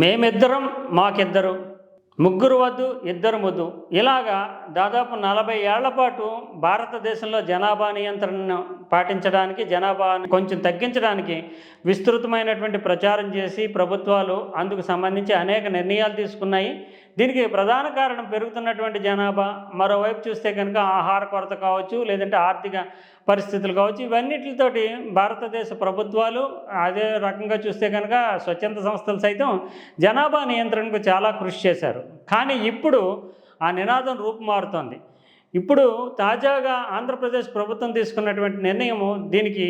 మేమిద్దరం మాకిద్దరు. ముగ్గురు వద్దు ఇద్దరు ముద్దు. ఇలాగా దాదాపు నలభై ఏళ్ళ పాటు భారతదేశంలో జనాభా నియంత్రణను పాటించడానికి జనాభాని కొంచెం తగ్గించడానికి విస్తృతమైనటువంటి ప్రచారం చేసి ప్రభుత్వాలు అందుకు సంబంధించి అనేక నిర్ణయాలు తీసుకున్నాయి. దీనికి ప్రధాన కారణం పెరుగుతున్నటువంటి జనాభా. మరోవైపు చూస్తే కనుక ఆహార కొరత కావచ్చు లేదంటే ఆర్థిక పరిస్థితులు కావచ్చు ఇవన్నిటితోటి భారతదేశ ప్రభుత్వాలు అదే రకంగా చూస్తే కనుక స్వచ్ఛంద సంస్థలు సైతం జనాభా నియంత్రణకు చాలా కృషి చేశారు. కానీ ఇప్పుడు ఆ నినాదం రూపుమారుతోంది. ఇప్పుడు తాజాగా ఆంధ్రప్రదేశ్ ప్రభుత్వం తీసుకున్నటువంటి నిర్ణయము దీనికి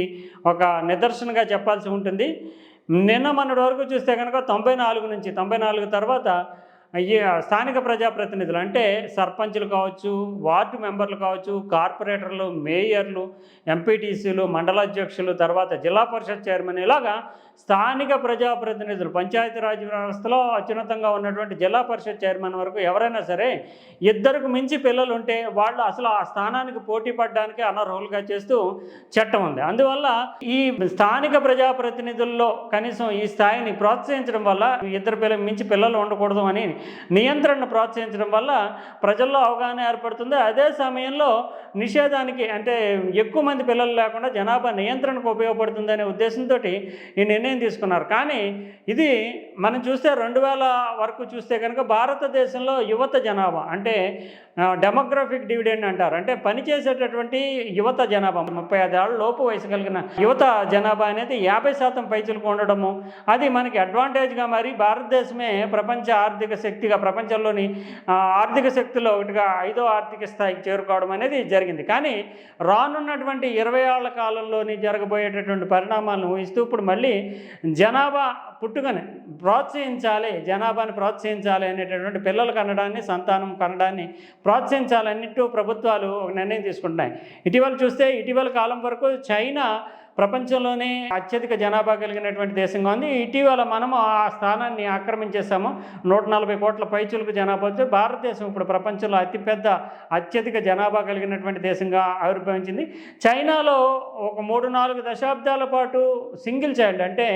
ఒక నిదర్శనగా చెప్పాల్సి ఉంటుంది. నిన్న మొన్నటి వరకు చూస్తే కనుక తొంభై నాలుగు నుంచి తొంభై నాలుగు తర్వాత స్థానిక ప్రజాప్రతినిధులు అంటే సర్పంచులు కావచ్చు వార్డు మెంబర్లు కావచ్చు కార్పొరేటర్లు మేయర్లు ఎంపీటీసీలు మండలాధ్యక్షులు తర్వాత జిల్లా పరిషత్ చైర్మన్ ఇలాగా స్థానిక ప్రజాప్రతినిధులు పంచాయతీరాజ్ వ్యవస్థలో అత్యున్నతంగా ఉన్నటువంటి జిల్లా పరిషత్ చైర్మన్ వరకు ఎవరైనా సరే ఇద్దరికి మించి పిల్లలు ఉంటే వాళ్ళు అసలు ఆ స్థానానికి పోటీ పడడానికి అనర్హులుగా చేస్తూ చట్టం ఉంది. అందువల్ల ఈ స్థానిక ప్రజాప్రతినిధుల్లో కనీసం ఈ స్థాయిని ప్రోత్సహించడం వల్ల ఇద్దరు పిల్లలు మించి పిల్లలు ఉండకూడదు అని నియంత్రణను ప్రోత్సహించడం వల్ల ప్రజల్లో అవగాహన ఏర్పడుతుంది. అదే సమయంలో నిషేధానికి అంటే ఎక్కువ మంది పిల్లలు లేకుండా జనాభా నియంత్రణకు ఉపయోగపడుతుందనే ఉద్దేశంతో ఈ నిర్ణయం తీసుకున్నారు. కానీ ఇది మనం చూస్తే రెండు వేల వరకు చూస్తే కనుక భారతదేశంలో యువత జనాభా అంటే డెమోగ్రఫిక్ డివిడెండ్ అంటారు. అంటే పనిచేసేటటువంటి యువత జనాభా ముప్పై ఐదు ఏళ్ళ లోపు వయసు కలిగిన యువత జనాభా అనేది యాభై శాతం పైచులకు ఉండడము అది మనకి అడ్వాంటేజ్గా మరి భారతదేశమే ప్రపంచ ఆర్థిక శక్తిగా ప్రపంచంలోని ఆర్థిక శక్తిలో ఒకటిగా ఐదో ఆర్థిక స్థాయికి చేరుకోవడం అనేది జరిగింది. కానీ రానున్నటువంటి ఇరవై ఏళ్ళ కాలంలోని జరగబోయేటటువంటి పరిణామాలను ఊహిస్తూ ఇప్పుడు మళ్ళీ జనాభా పుట్టుకని ప్రోత్సహించాలి జనాభాని ప్రోత్సహించాలి అనేటటువంటి పిల్లలు కనడాన్ని సంతానం కనడాన్ని ప్రోత్సహించాలన్నట్టు ప్రభుత్వాలు ఒక నిర్ణయం తీసుకుంటున్నాయి. ఇటీవల చూస్తే ఇటీవల కాలం వరకు చైనా ప్రపంచంలోనే అత్యధిక జనాభా కలిగినటువంటి దేశంగా ఉంది. ఇటీవల మనము ఆ స్థానాన్ని ఆక్రమించేసాము నూట నలభై కోట్ల పైచులకు జనాభా వస్తే భారతదేశం ఇప్పుడు ప్రపంచంలో అతిపెద్ద అత్యధిక జనాభా కలిగినటువంటి దేశంగా ఆవిర్భవించింది. చైనాలో ఒక మూడు నాలుగు దశాబ్దాల పాటు సింగిల్ చైల్డ్ అంటే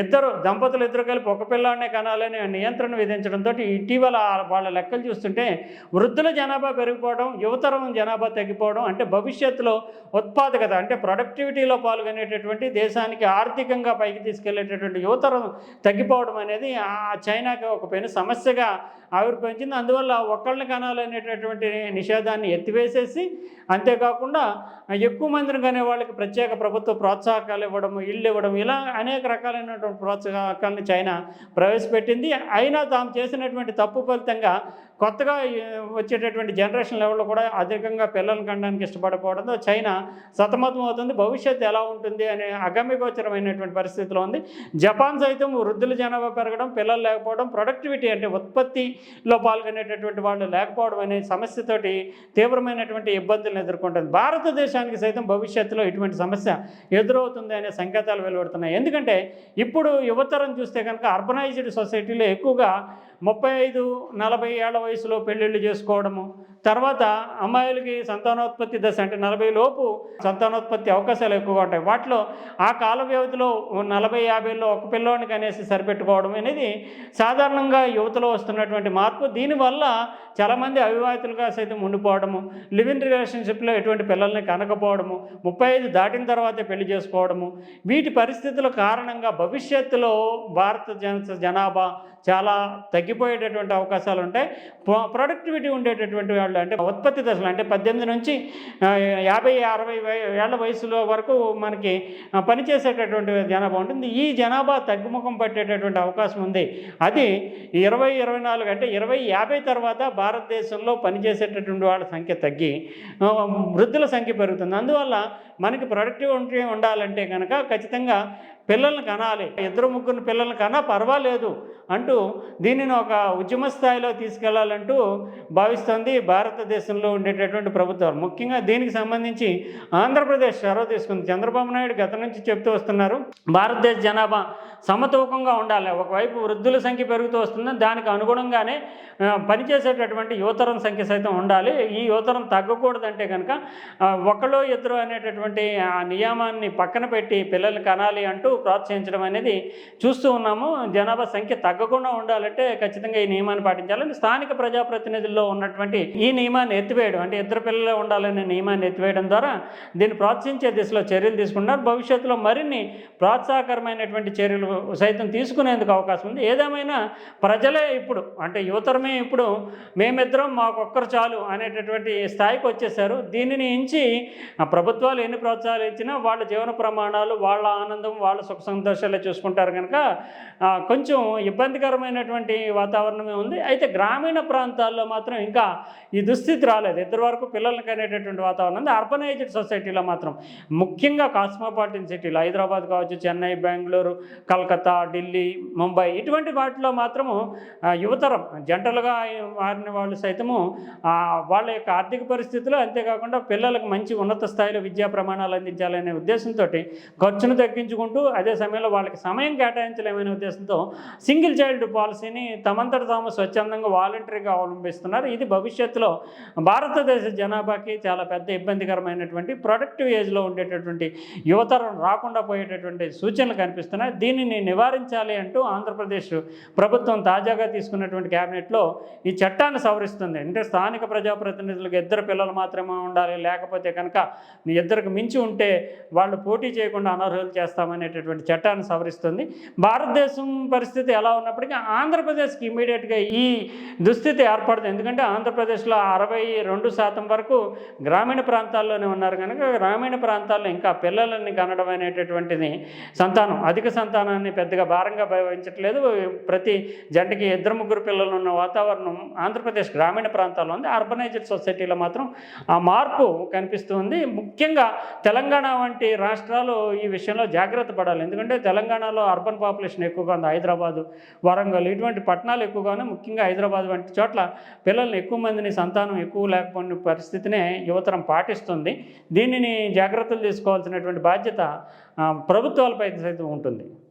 ఇద్దరు దంపతులు ఇద్దరు కలిపి ఒక పిల్లాడినే కనాలని నియంత్రణ విధించడంతో ఇటీవల వాళ్ళ లెక్కలు చూస్తుంటే వృద్ధుల జనాభా పెరిగిపోవడం యువతరం జనాభా తగ్గిపోవడం అంటే భవిష్యత్తులో ఉత్పాదకత అంటే ప్రొడక్టివిటీలో పాల్గొని అనేటటువంటి దేశానికి ఆర్థికంగా పైకి తీసుకెళ్ళేటటువంటి యువతరం తగ్గిపోవడం అనేది ఆ చైనాకి ఒక పెను సమస్యగా ఆవిర్భవించింది. అందువల్ల ఒక్కళ్ళని కనాలనేటటువంటి నిషేధాన్ని ఎత్తివేసేసి అంతేకాకుండా ఎక్కువ మందిని కనే వాళ్ళకి ప్రత్యేక ప్రభుత్వ ప్రోత్సాహకాలు ఇవ్వడం ఇళ్ళు ఇవ్వడం ఇలా అనేక రకాలైనటువంటి ప్రోత్సాహకాలను చైనా ప్రవేశపెట్టింది. అయినా తాము చేసినటువంటి తప్పు ఫలితంగా కొత్తగా వచ్చేటటువంటి జనరేషన్ లెవెల్లో కూడా అధికంగా పిల్లలను కనడానికి ఇష్టపడకపోవడంతో చైనా సతమతం అవుతుంది. భవిష్యత్తు ఎలా ఉంటుంది అనే అగమ్యగోచరమైనటువంటి పరిస్థితిలో ఉంది. జపాన్ సైతం వృద్ధుల జనాభా పెరగడం పిల్లలు లేకపోవడం ప్రొడక్టివిటీ అంటే ఉత్పత్తిలో పాల్గొనేటటువంటి వాళ్ళు లేకపోవడం అనే సమస్యతోటి తీవ్రమైనటువంటి ఇబ్బందులను ఎదుర్కొంటుంది. భారతదేశానికి సైతం భవిష్యత్తులో ఇటువంటి సమస్య ఎదురవుతుంది అనే సంకేతాలు వెలువడుతున్నాయి. ఎందుకంటే ఇప్పుడు యువతరం చూస్తే కనుక అర్బనైజ్డ్ సొసైటీలో ఎక్కువగా ముప్పై ఐదు నలభై ఏళ్ళ వయసులో పెళ్ళిళ్ళు చేసుకోవడము తర్వాత అమ్మాయిలకి సంతానోత్పత్తి దశ అంటే నలభై లోపు సంతానోత్పత్తి అవకాశాలు ఎక్కువగా ఉంటాయి. వాటిలో ఆ కాల వ్యవధిలో నలభై యాభైలో ఒక పిల్లోనికి అనేసి సరిపెట్టుకోవడం అనేది సాధారణంగా యువతలో వస్తున్నటువంటి మార్పు. దీనివల్ల చాలామంది అవివాహితులుగా సైతం ఉండిపోవడము లివ్ ఇన్ రిలేషన్షిప్లో ఎటువంటి పిల్లల్ని కనకపోవడము ముప్పై ఐదు దాటిన తర్వాతే పెళ్ళి చేసుకోవడము వీటి పరిస్థితుల కారణంగా భవిష్యత్తులో భారత జన జనాభా చాలా తగ్గిపోయేటటువంటి అవకాశాలు ఉంటాయి. ప్రొ- ప్రొడక్టివిటీ ఉండేటటువంటి వాళ్ళు అంటే ఉత్పత్తి దశలు అంటే పద్దెనిమిది నుంచి యాభై అరవై ఏళ్ళ ఏళ్ళ వయసులో వరకు మనకి పనిచేసేటటువంటి జనాభా ఉంటుంది. ఈ జనాభా తగ్గుముఖం పట్టేటటువంటి అవకాశం ఉంది. అది ఇరవై ఇరవై నాలుగు అంటే ఇరవై యాభై తర్వాత భారతదేశంలో పనిచేసేటటువంటి వాళ్ళ సంఖ్య తగ్గి వృద్ధుల సంఖ్య పెరుగుతుంది. అందువల్ల మనకి ప్రొడక్టివిటీ ఉండాలంటే కనుక ఖచ్చితంగా పిల్లల్ని కనాలి. ఇద్దరు ముగ్గురు పిల్లల్ని కన్నా పర్వాలేదు అంటూ దీనిని ఒక ఉద్యమ స్థాయిలో తీసుకెళ్ళాలంటూ భావిస్తుంది. భారతదేశంలో ఉండేటటువంటి ప్రభుత్వాలు. ముఖ్యంగా దీనికి సంబంధించి ఆంధ్రప్రదేశ్ చొరవ తీసుకుంది. చంద్రబాబు నాయుడు గత నుంచి చెప్తూ వస్తున్నారు భారతదేశ జనాభా సమతూకంగా ఉండాలి. ఒకవైపు వృద్ధుల సంఖ్య పెరుగుతూ వస్తుంది. దానికి అనుగుణంగానే పనిచేసేటటువంటి యువతరం సంఖ్య సైతం ఉండాలి. ఈ యువతరం తగ్గకూడదంటే కనుక ఒకళ్ళు ఇద్దరు అనేటటువంటి ఆ నియమాన్ని పక్కన పెట్టి పిల్లల్ని కనాలి అంటూ ప్రోత్సహించడం అనేది చూస్తూ ఉన్నాము. జనాభా సంఖ్య తగ్గకుండా ఉండాలంటే ఖచ్చితంగా ఈ నియమాన్ని పాటించాలని స్థానిక ప్రజాప్రతినిధుల్లో ఉన్నటువంటి ఈ ఈ నియమాన్ని ఎత్తివేయడం. అంటే ఇద్దరు పిల్లలు ఉండాలనే నియమాన్ని ఎత్తివేయడం ద్వారా దీన్ని ప్రోత్సహించే దిశలో చర్యలు తీసుకుంటున్నారు. భవిష్యత్తులో మరిన్ని ప్రోత్సాహకరమైనటువంటి చర్యలు సైతం తీసుకునేందుకు అవకాశం ఉంది. ఏదేమైనా ప్రజలే ఇప్పుడు అంటే యువతరమే ఇప్పుడు మేమిద్దరం మాకొక్కరు చాలు అనేటటువంటి స్థాయికి వచ్చేసారు. దీనిని ఇంచి ప్రభుత్వాలు ఎన్ని ప్రోత్సాహాలు ఇచ్చినా వాళ్ళ జీవన ప్రమాణాలు వాళ్ళ ఆనందం వాళ్ళ సుఖ సంతోషాలే చూసుకుంటారు కనుక కొంచెం ఇబ్బందికరమైనటువంటి వాతావరణమే ఉంది. అయితే గ్రామీణ ప్రాంతాల్లో మాత్రం ఇంకా ఈ దుస్థితి రాలేదు. ఇద్దరు వరకు పిల్లలకి అనేటటువంటి వాతావరణం ఉంది. అర్బనైజ్డ్ సొసైటీలో మాత్రం ముఖ్యంగా కాస్మోపాలిటన్ సిటీలు హైదరాబాద్ కావచ్చు చెన్నై బెంగళూరు కలకత్తా ఢిల్లీ ముంబై ఇటువంటి వాటిలో మాత్రము యువతరం జంటలుగా మారిన వాళ్ళు సైతము వాళ్ళ యొక్క ఆర్థిక పరిస్థితులు అంతేకాకుండా పిల్లలకు మంచి ఉన్నత స్థాయిలో విద్యా ప్రమాణాలు అందించాలనే ఉద్దేశంతో ఖర్చును తగ్గించుకుంటూ అదే సమయంలో వాళ్ళకి సమయం కేటాయించలేమనే ఉద్దేశంతో సింగిల్ చైల్డ్ పాలసీని తమంతట తాము స్వచ్ఛందంగా వాలంటరీగా అవలంబిస్తున్నారు. ఇది భవిష్యత్తులో భారతదేశ జనాభాకి చాలా పెద్ద ఇబ్బందికరమైనటువంటి ప్రొడక్టివ్ ఏజ్లో ఉండేటటువంటి యువతరం రాకుండా పోయేటటువంటి సూచనలు కనిపిస్తున్నాయి. దీనిని నివారించాలి అంటూ ఆంధ్రప్రదేశ్ ప్రభుత్వం తాజాగా తీసుకున్నటువంటి క్యాబినెట్లో ఈ చట్టాన్ని సవరిస్తుంది. అంటే స్థానిక ప్రజాప్రతినిధులకు ఇద్దరు పిల్లలు మాత్రమే ఉండాలి. లేకపోతే కనుక ఇద్దరికి మించి ఉంటే వాళ్ళు పోటీ చేయకుండా అనర్హులు చేస్తామనేటటువంటి చట్టాన్ని సవరిస్తుంది. భారతదేశం పరిస్థితి ఎలా ఉన్నప్పటికీ ఆంధ్రప్రదేశ్కి ఇమీడియట్గా ఈ దుస్థితి ఏర్పడుతుంది ఎందుకంటే ఆంధ్రప్రదేశ్లో అరవై రెండు శాతం వరకు గ్రామీణ ప్రాంతాల్లోనే ఉన్నారు కనుక గ్రామీణ ప్రాంతాల్లో ఇంకా పిల్లలని కనడం అనేటటువంటిది సంతానం అధిక సంతానాన్ని పెద్దగా భారంగా భావించట్లేదు. ప్రతి జంటకి ఇద్దరు ముగ్గురు పిల్లలు ఉన్న వాతావరణం ఆంధ్రప్రదేశ్ గ్రామీణ ప్రాంతాల్లో ఉంది. అర్బనైజ్డ్ సొసైటీలో మాత్రం ఆ మార్పు కనిపిస్తుంది. ముఖ్యంగా తెలంగాణ వంటి రాష్ట్రాలు ఈ విషయంలో జాగ్రత్త పడాలి. ఎందుకంటే తెలంగాణలో అర్బన్ పాపులేషన్ ఎక్కువగా ఉంది. హైదరాబాదు వరంగల్ ఇటువంటి పట్టణాలు ఎక్కువగానే ముఖ్యంగా హైదరాబాద్ వంటి చోట్ల పిల్లల్ని ఎక్కువ మందిని సంతానం ఎక్కువ లేకపోయిన పరిస్థితినే యువతరం పాటిస్తుంది. దీనిని జాగ్రత్తలు తీసుకోవాల్సినటువంటి బాధ్యత ప్రభుత్వాలపై సైతం ఉంటుంది.